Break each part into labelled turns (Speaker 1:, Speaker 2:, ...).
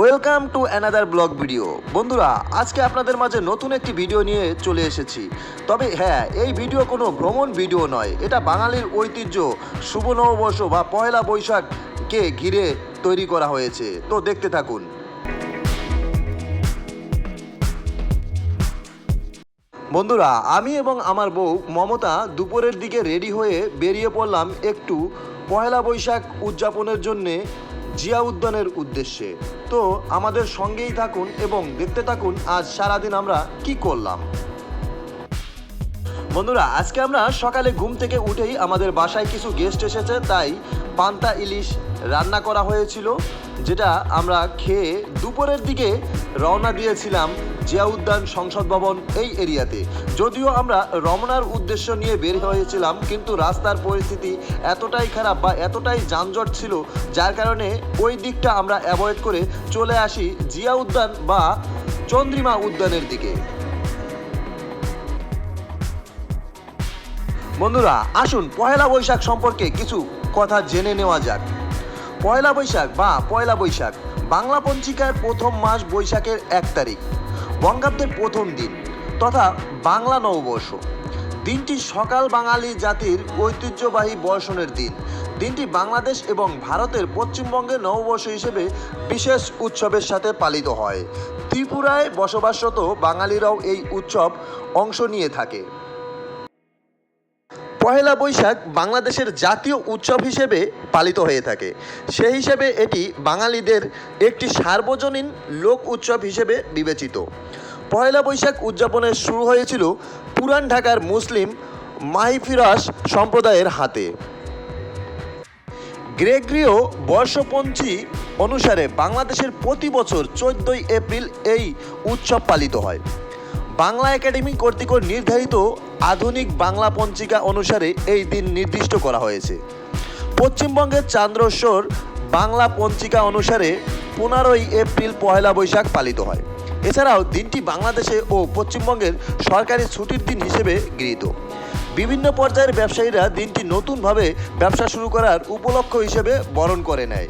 Speaker 1: Welcome to another vlog video বন্ধুরা, আজকে আপনাদের মাঝে নতুন একটি ভিডিও নিয়ে চলে এসেছি। তবে হ্যাঁ এই ভিডিও কোনো ভ্রমণ ভিডিও নয়। এটা বাঙালির ঐতিহ্য, শুভ নববর্ষ বা পয়লা বৈশাখকে ঘিরে তৈরি করা হয়েছে। তো দেখতে থাকুন। বন্ধুরা, আমি এবং আমার বউ মমতা দুপুরের দিকে রেডি হয়ে বেরিয়ে পড়লাম একটু পয়লা বৈশাখ উদযাপনের জন্যে জিয়া উদ্যানের উদ্দেশ্যে। তো আমাদের সঙ্গেই থাকুন এবং দেখতে থাকুন আজ সারাদিন আমরা কি করলাম। বন্ধুরা, আজকে আমরা সকালে ঘুম থেকে উঠেই আমাদের বাসায় কিছু গেস্ট এসেছে, তাই পান্তা ইলিশ রান্না করা হয়েছিল, যেটা আমরা খেয়ে দুপুরের দিকে রওনা দিয়েছিলাম জিয়া উদ্যান সংসদ ভবন এই এরিয়াতে। যদিও আমরা রমনার উদ্দেশ্য নিয়ে বের হয়েছিলাম, কিন্তু রাস্তার পরিস্থিতি এতটাই খারাপ বা এতটাই যানজট ছিল, যার কারণে ওই দিকটা আমরা অ্যাভয়েড করে চলে আসি জিয়া উদ্যান বা চন্দ্রিমা উদ্যানের দিকে। বন্ধুরা, আসুন পয়লা বৈশাখ সম্পর্কে কিছু কথা জেনে নেওয়া যাক। পয়লা বৈশাখ বা পয়লা বৈশাখ, বাংলা পঞ্জিকার প্রথম মাস বৈশাখের এক তারিখ, বঙ্গাব্দের প্রথম দিন, তথা বাংলা নববর্ষ। দিনটি সকাল বাঙালি জাতির ঐতিহ্যবাহী বর্ষণের দিন। দিনটি বাংলাদেশ এবং ভারতের পশ্চিমবঙ্গে নববর্ষ হিসেবে বিশেষ উৎসবের সাথে পালিত হয়। ত্রিপুরায় বসবাসরত বাঙালিরাও এই উৎসব অংশ নিয়ে থাকে। পহেলা বৈশাখ বাংলাদেশের জাতীয় উৎসব হিসেবে পালিত হয়ে থাকে। সেই হিসেবে এটি বাঙালিদের একটি সার্বজনীন লোক উৎসব হিসেবে বিবেচিত। পয়লা বৈশাখ উদযাপনের শুরু হয়েছিল পুরান ঢাকার মুসলিম মাহিফিরাস সম্প্রদায়ের হাতে। গ্রেগরীয় বর্ষপঞ্চী অনুসারে বাংলাদেশের প্রতি বছর চোদ্দই এপ্রিল এই উৎসব পালিত হয়। বাংলা একাডেমি কর্তৃক নির্ধারিত আধুনিক বাংলা পঞ্জিকা অনুসারে এই দিন নির্দিষ্ট করা হয়েছে। পশ্চিমবঙ্গের চান্দ্রস্বর বাংলা পঞ্জিকা অনুসারে পনেরোই এপ্রিল পয়লা বৈশাখ পালিত হয়। এছাড়াও দিনটি বাংলাদেশে ও পশ্চিমবঙ্গের সরকারি ছুটির দিন হিসেবে গৃহীত। বিভিন্ন পর্যায়ের ব্যবসায়ীরা দিনটি নতুনভাবে ব্যবসা শুরু করার উপলক্ষ হিসেবে বরণ করে নেয়।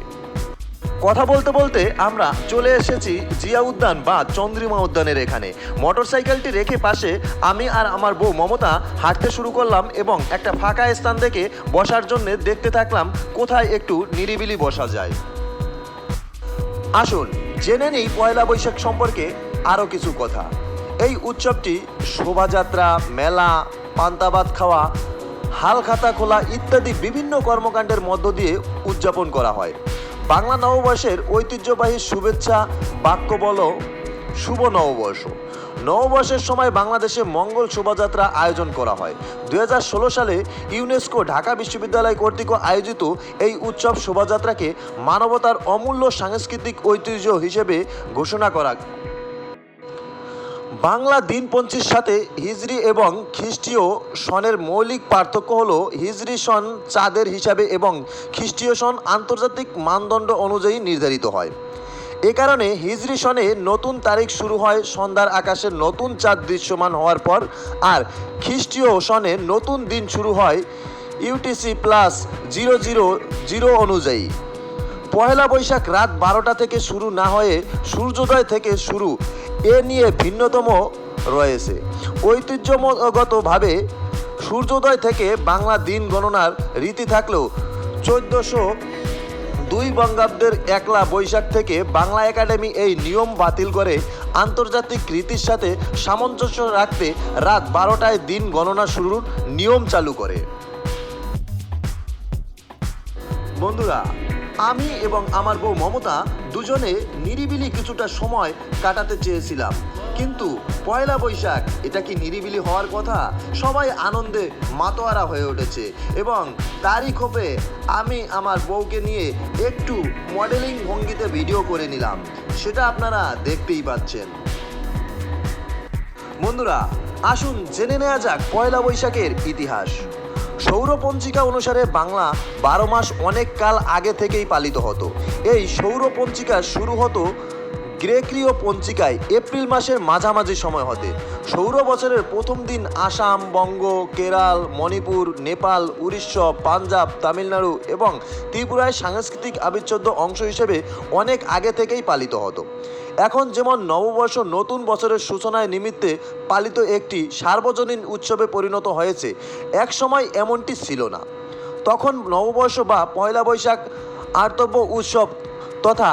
Speaker 1: কথা বলতে বলতে আমরা চলে এসেছি জিয়া উদ্যান বা চন্দ্রিমা উদ্যানের এখানে। মোটরসাইকেলটি রেখে পাশে আমি আর আমার বউ মমতা হাঁটতে শুরু করলাম এবং একটা ফাঁকা স্থান দেখে বসার জন্য দেখতে থাকলাম কোথায় একটু নিরিবিলি বসা যায়। আসুন, জেনে নেই পয়লা বৈশাখ সম্পর্কে আরও কিছু কথা। এই উৎসবটি শোভাযাত্রা, মেলা, পান্তাবাদ খাওয়া, হালখাতা খোলা ইত্যাদি বিভিন্ন কর্মকাণ্ডের মধ্য দিয়ে উদযাপন করা হয়। বাংলা নববর্ষের ঐতিহ্যবাহী শুভেচ্ছা, বাক্য বল, শুভ নববর্ষ। নববর্ষের সময় বাংলাদেশে মঙ্গল শোভাযাত্রা আয়োজন করা হয়। দু হাজার ষোলো সালে ইউনেস্কো ঢাকা বিশ্ববিদ্যালয় কর্তৃক আয়োজিত এই উৎসব শোভাযাত্রাকে মানবতার অমূল্য সাংস্কৃতিক ঐতিহ্য হিসেবে ঘোষণা করা বাংলা দিনপঞ্জির সাথে হিজরি এবং খ্রিস্টীয় সনের মৌলিক পার্থক্য হল হিজরি সন চাঁদের হিসাবে এবং খ্রিস্টীয় সন আন্তর্জাতিক মানদণ্ড অনুযায়ী নির্ধারিত হয়। এ কারণে হিজরি সনে নতুন তারিখ শুরু হয় সন্ধ্যার আকাশে নতুন চাঁদ দৃশ্যমান হওয়ার পর, আর খ্রিস্টীয় সনে নতুন দিন শুরু হয় UTC plus zero zero zero অনুযায়ী। পয়লা বৈশাখ রাত বারোটা থেকে শুরু না হয়ে সূর্যোদয় থেকে শুরু। এ নিয়ে ভিন্নতম রয়েছে। ঐতিহ্যগতভাবে সূর্যোদয় থেকে বাংলা দিন গণনার রীতি থাকলেও চোদ্দোশো দুই বঙ্গাব্দের একলা বৈশাখ থেকে বাংলা একাডেমি এই নিয়ম বাতিল করে আন্তর্জাতিক রীতির সাথে সামঞ্জস্য রাখতে রাত বারোটায় দিন গণনা শুরুর নিয়ম চালু করে। বন্ধুরা আমি এবং আমার বউ মমতা দুজনে নিরিবিলি কিছুটা সময় কাটাতে চেয়েছিলাম। কিন্তু পয়লা বৈশাখ, এটা কি নিরিবিলি হওয়ার কথা? সবাই আনন্দে মাতোয়ারা হয়ে উঠেছে এবং তারই ক্ষোভে আমি আমার বউকে নিয়ে একটু মডেলিং ভঙ্গিতে ভিডিও করে নিলাম। সেটা আপনারা দেখতেই পাচ্ছেন। বন্ধুরা, আসুন জেনে নেওয়া যাক পয়লা বৈশাখের ইতিহাস। সৌরপঞ্জিকা অনুসারে বাংলা বারো মাস অনেক কাল আগে থেকেই পালিত হতো। এই সৌরপঞ্জিকা শুরু হতো গ্রেকীয় পঞ্জিকায় এপ্রিল মাসের মাঝামাঝি সময় হতে। সৌর বছরের প্রথম দিন আসাম, বঙ্গ, কেরাল, মণিপুর, নেপাল, উড়িষ্যা, পাঞ্জাব, তামিলনাড়ু এবং ত্রিপুরায় সাংস্কৃতিক আবিচ্ছেদ্য অংশ হিসেবে অনেক আগে থেকেই পালিত হতো। এখন যেমন নববর্ষ নতুন বছরের সূচনায় নিমিত্তে পালিত একটি সার্বজনীন উৎসবে পরিণত হয়েছে, একসময় এমনটি ছিল না। তখন নববর্ষ বা পয়লা বৈশাখ আর্তব্য উৎসব তথা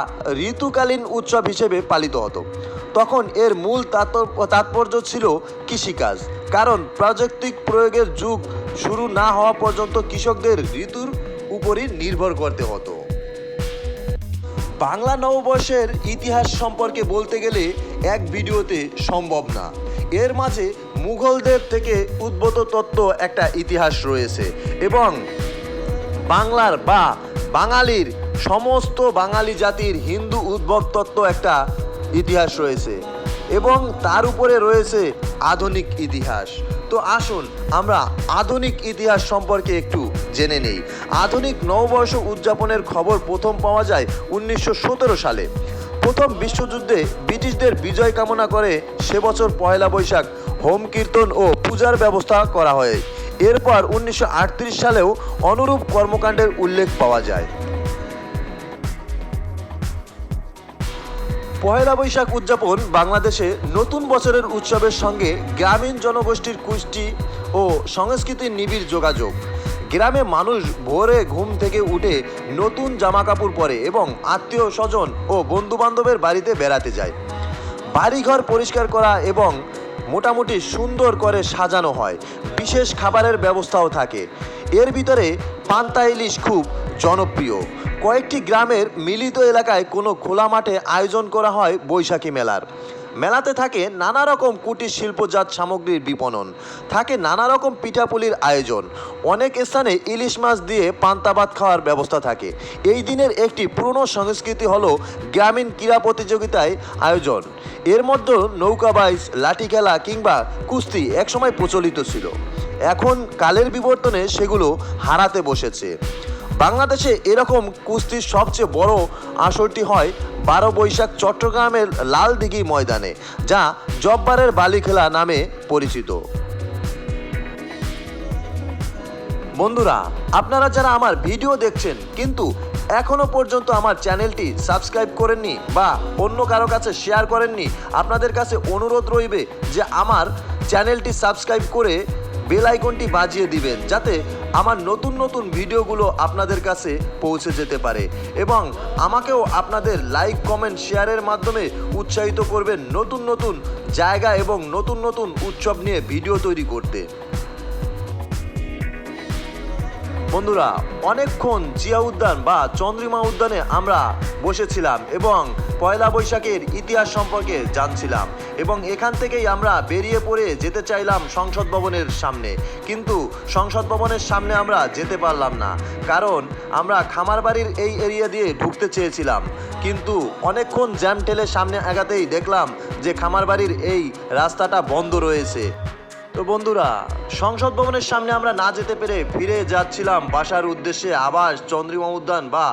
Speaker 1: ঋতুকালীন উৎসব হিসেবে পালিত হতো। তখন এর মূল তাৎপর্য ছিল কৃষিকাজ। কারণ প্রযুক্তিক প্রয়োগের যুগ শুরু না হওয়া পর্যন্ত কৃষকদের ঋতুর উপরই নির্ভর করতে হতো। বাংলা নববর্ষের ইতিহাস সম্পর্কে বলতে গেলে এক ভিডিওতে সম্ভব না। এর মাঝে মুঘলদের থেকে উদ্ভূত তত্ত্ব একটা ইতিহাস রয়েছে এবং বাংলার বা বাঙালির সমস্ত বাঙালি জাতির হিন্দু উদ্ভব তত্ত্ব একটা ইতিহাস রয়েছে এবং তার উপরে রয়েছে আধুনিক ইতিহাস। তো আসুন আমরা আধুনিক ইতিহাস সম্পর্কে একটু জেনে নেই। আধুনিক নববর্ষ উদযাপনের খবর প্রথম পাওয়া যায় উনিশশো সতেরো সালে। প্রথম বিশ্বযুদ্ধে ব্রিটিশদের বিজয় কামনা করে সে বছর পয়লা বৈশাখ হোম কীর্তন ও পূজার ব্যবস্থা করা হয়। এরপর উনিশশো আটত্রিশ সালেও অনুরূপ কর্মকাণ্ডের উল্লেখ পাওয়া যায়। পয়লা বৈশাখ উদযাপন বাংলাদেশে নতুন বছরের উৎসবের সঙ্গে গ্রামীণ জনগোষ্ঠীর কুষ্টি ও সংস্কৃতির নিবিড় যোগাযোগ। গ্রামে মানুষ ভোরে ঘুম থেকে উঠে নতুন জামাকাপড় পরে এবং আত্মীয় স্বজন ও বন্ধুবান্ধবের বাড়িতে বেড়াতে যায়। বাড়িঘর পরিষ্কার করা এবং মোটামুটি সুন্দর করে সাজানো হয়। বিশেষ খাবারের ব্যবস্থাও থাকে। এর ভিতরে পান্তা ইলিশ খুব জনপ্রিয়। কয়েকটি গ্রামের মিলিত এলাকায় কোনো খোলা মাঠে আয়োজন করা হয় বৈশাখী মেলার। মেলাতে থাকে নানা রকম কুটির শিল্পজাত সামগ্রীর বিপণন। থাকে নানা রকম পিঠাপুলির আয়োজন। অনেক স্থানে ইলিশ মাছ দিয়ে পান্তা ভাত খাওয়ার ব্যবস্থা থাকে। এই দিনের একটি পুরনো সংস্কৃতি হল গ্রামীণ ক্রীড়া প্রতিযোগিতায় আয়োজন। এর মধ্যে নৌকা বাইচ, লাঠি খেলা কিংবা কুস্তি একসময় প্রচলিত ছিল। এখন কালের বিবর্তনে সেগুলো হারাতে বসেছে। বাংলাদেশে এরকম কুস্তির সবচেয়ে বড় আসরটি হয় বারো বৈশাখ চট্টগ্রামের লালদিঘি ময়দানে, যা জব্বারের বালি খেলা নামে পরিচিত। বন্ধুরা, আপনারা যারা আমার ভিডিও দেখছেন, কিন্তু এখনও পর্যন্ত আমার চ্যানেলটি সাবস্ক্রাইব করেননি বা অন্য কারও কাছে শেয়ার করেননি, আপনাদের কাছে অনুরোধ রইবে যে আমার চ্যানেলটি সাবস্ক্রাইব করে বেল আইকনটি বাজিয়ে দিবেন যাতে আমার নতুন নতুন ভিডিওগুলো আপনাদের কাছে পৌঁছে যেতে পারে এবং আমাকেও আপনাদের লাইক, কমেন্ট, শেয়ারের মাধ্যমে উৎসাহিত করবেন নতুন নতুন জায়গা এবং নতুন নতুন উৎসব নিয়ে ভিডিও তৈরি করতে। বন্ধুরা, অনেকক্ষণ জিয়া উদ্যান বা চন্দ্রিমা উদ্যানে আমরা বসেছিলাম এবং পয়লা বৈশাখের ইতিহাস সম্পর্কে জানছিলাম। এবং এখান থেকেই আমরা বেরিয়ে পড়ে যেতে চাইলাম সংসদ ভবনের সামনে। কিন্তু সংসদ ভবনের সামনে আমরা যেতে পারলাম না, কারণ আমরা খামার বাড়ির এই এরিয়া দিয়ে ঢুকতে চেয়েছিলাম। কিন্তু অনেকক্ষণ জ্যাম ঠেলে সামনে আগাতেই দেখলাম যে খামার বাড়ির এই রাস্তাটা বন্ধ রয়েছে। তো বন্ধুরা, সংসদ ভবনের সামনে আমরা না যেতে পেরে ফিরে যাচ্ছিলাম বাসার উদ্দেশ্যে আবার চন্দ্রিমা উদ্যান বা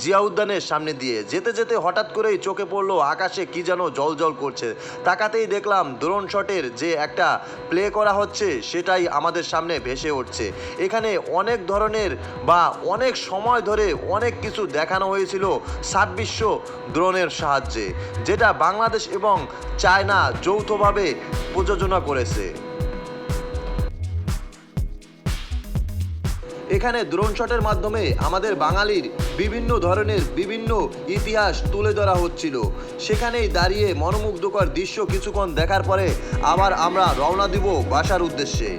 Speaker 1: জিয়া উদ্যানের সামনে দিয়ে। যেতে যেতে হঠাৎ করেই চোখে পড়ল আকাশে কি যেন জল জল করছে। তাকাতেই দেখলাম দ্রোণ শটের যে একটা প্লে করা হচ্ছে, সেটাই আমাদের সামনে ভেসে উঠছে। এখানে অনেক ধরনের বা অনেক সময় ধরে অনেক কিছু দেখানো হয়েছিল ছাব্বিশশো দ্রোণের সাহায্যে, যেটা বাংলাদেশ এবং চায়না যৌথভাবে প্রযোজনা করেছে। এখানে দ্রোণ শটের মাধ্যমে আমাদের বাঙালির বিভিন্ন ধরনের বিভিন্ন ইতিহাস তুলে ধরা হচ্ছিল। সেখানেই দাঁড়িয়ে মনোমুগ্ধকর দৃশ্য কিছুক্ষণ দেখার পরে আবার আমরা রওনা দিব বাসার উদ্দেশ্যে।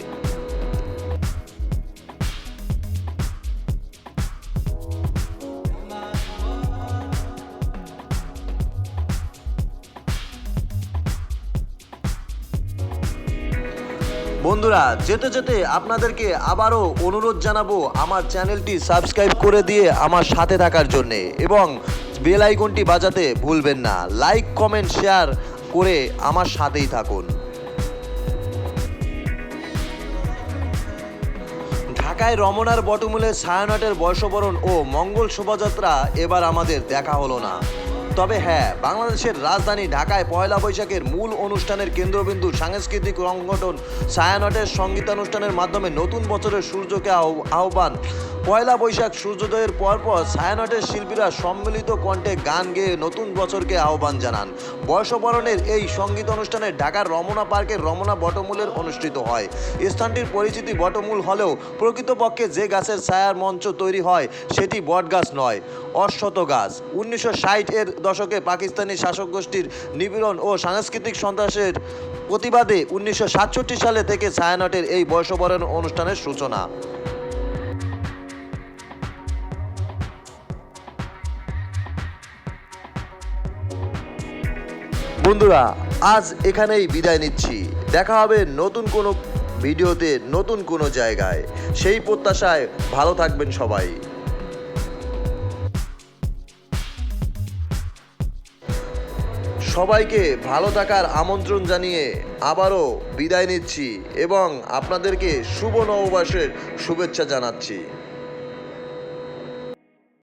Speaker 1: বন্ধুরা, যেতে যেতে আপনাদেরকে আবারও অনুরোধ জানাব আমার চ্যানেলটি সাবস্ক্রাইব করে দিয়ে আমার সাথে থাকার জন্যে এবং বেল আইকনটি বাজাতে ভুলবেন না। লাইক, কমেন্ট, শেয়ার করে আমার সাথেই থাকুন। ঢাকায় রমনার বটমূলে ছায়ানটের বর্ষবরণ ও মঙ্গল শোভাযাত্রা এবার আমাদের দেখা হলো না। তবে হ্যাঁ বাংলাদেশের রাজধানী ঢাকায় পয়লা বৈশাখের মূল অনুষ্ঠানের কেন্দ্রবিন্দু সাংস্কৃতিক সংগঠন সায়ানটের সঙ্গীতানুষ্ঠানের মাধ্যমে নতুন বছরের সূর্যকে আহ্ব- আহ্বান পয়লা বৈশাখ সূর্যোদয়ের পরপর ছায়ানটের শিল্পীরা সম্মিলিত কণ্ঠে গান গেয়ে নতুন বছরকে আহ্বান জানান। বর্ষবরণের এই সংগীত অনুষ্ঠানে ঢাকার রমনা পার্কের রমনা বটমূলের অনুষ্ঠিত হয়। স্থানটির পরিচিতি বটমূল হলেও প্রকৃতপক্ষে যে গাছের ছায়ার মঞ্চ তৈরি হয়, সেটি বটগাছ নয় অশ্বত গাছ। উনিশশো ষাট এর দশকে পাকিস্তানি শাসক গোষ্ঠীর নিপীড়ন ও সাংস্কৃতিক সন্ত্রাসের প্রতিবাদে উনিশশো সাতষট্টি সালে থেকে ছায়ানটের এই বর্ষবরণ অনুষ্ঠানের সূচনা। বন্ধুরা, আজ এখানেই বিদায় নিচ্ছি। দেখা হবে নতুন কোনো ভিডিওতে নতুন কোনো জায়গায়। সেই প্রত্যাশায় ভালো থাকবেন সবাই। সবাইকে ভালো থাকার আমন্ত্রণ জানিয়ে আবারও বিদায় নিচ্ছি এবং আপনাদেরকে শুভ নববর্ষের শুভেচ্ছা জানাচ্ছি।